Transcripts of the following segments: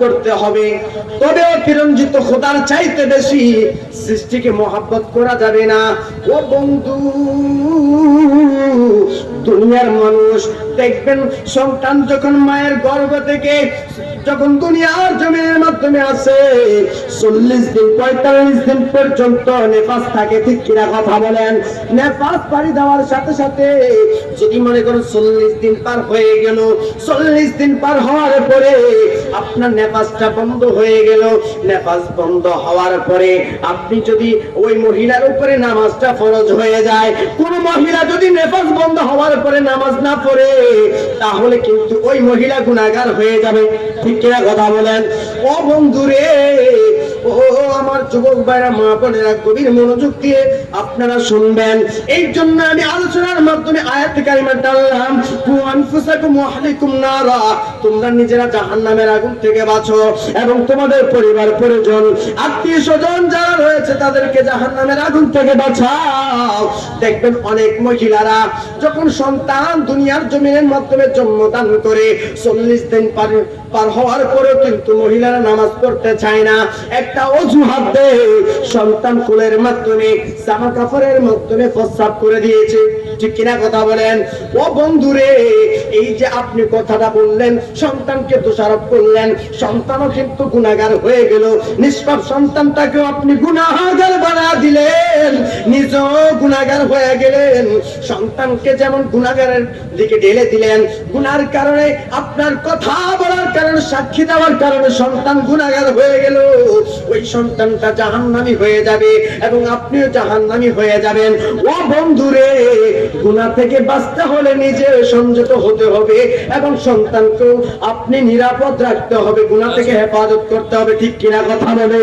করতে হবে। তবে অতিরঞ্জিত খোদার চাইতে বেশি সৃষ্টিকে মহাব্বত করা যাবে না। ও বন্ধু দুনিয়ার মানুষ। দেখবেন, সন্তান যখন মায়ের গর্ভ থেকে যখন দুনিয়ার জমিনের মাধ্যমে আসে, চল্লিশ দিন, পঁয়তাল্লিশ দিন পর্যন্ত নেপাস থাকে, ঠিক কিনা কথা বলেন? নেপাস পাড়ি দেওয়ার সাথে সাথে যদি মনে করো চল্লিশ দিন পার হয়ে গেল, চল্লিশ দিন পার হওয়ার পরে আপনার নেপাসটা বন্ধ হয়ে গেল। নেপাস বন্ধ হওয়ার পরে আপনি যদি ওই মহিলার উপরে নামাজটা ফরজ হয়ে যায়, কোন মহিলা যদি নেপাস বন্ধ হওয়ার পরে নামাজ না পড়ে, তাহলে কিন্তু ওই মহিলা গুণাগার হয়ে যাবে। ঠিক কিনা কথা বলেন? ও বন্ধুরে, ও, আমার যুবক ভাইরা, মা বোনেরা, গভীর মনোযোগ দিয়ে আপনারা শুনবেন। এই জন্য আমি আলোচনার মাধ্যমে আয়াত কারিমা তোমরা নিজেরা জাহান্নামের আগুন থেকে বাঁচো। এবং তোমাদের পরিবার, পরিজন আত্মীয় স্বজন যারা রয়েছে তাদেরকে জাহান্নামের আগুন থেকে বাঁচাও। দেখবেন অনেক মহিলারা যখন সন্তান দুনিয়ার জমিনের মাধ্যমে জন্মদান করে, চল্লিশ দিন পার পার হওয়ার পরেও কিন্তু মহিলারা নামাজ পড়তে চায় না। একটা অজুহাত দেয়। সন্তান কুলের মাধ্যমে জামা কাপড়ের মাধ্যমে প্রস্রাব করে দিয়েছে। ঠিক কিনা কথা বলেন? ও বন্ধুরে, এই যে আপনি কথাটা বললেন, সন্তানকে দোষারোপ করলেন, সন্তানও কিন্তু গুণাগার হয়ে গেল। নিষ্পাপ সন্তানটাকেও আপনি গুণাগার বানা দিলেন নিজ গুণাগার হয়ে গেলেন। সন্তানকে যেমন গুণাগারের দিকে ঢেলে দিলেন, গুনার কারণে আপনার কথা বলার কারণে, সাক্ষী দেওয়ার কারণে সন্তান গুণাগার হয়ে গেল। ওই সন্তানটা জাহান্নামি হয়ে যাবে এবং আপনিও জাহান্নামি হয়ে যাবেন। ও বন্ধুরে, গুনাহ থেকে বাঁচতে হলে নিজে সংযত হতে হবে এবং সন্তানকেও আপনি নিরাপদ রাখতে হবে। গুনাহ থেকে হেফাজত করতে হবে। ঠিক কিনা কথা বলেন?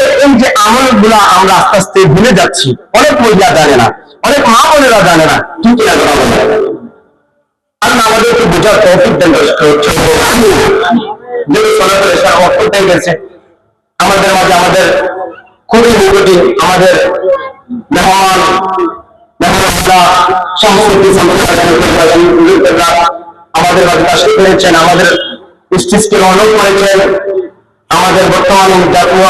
এই- যে আমলগুলা আমরা আস্তে আস্তে ভুলে যাচ্ছি, অনেক মহিলা জানে না, অনেক মা বোনেরা জানে না আছে আল্লাহ আমাদেরকে বোঝার দেন আমাদের মাঝে আমাদের খুবই নিকটি আমাদের আমাদের মাঝে আমাদের রনক করেছেন। আমাদের বর্তমানে জাতীয়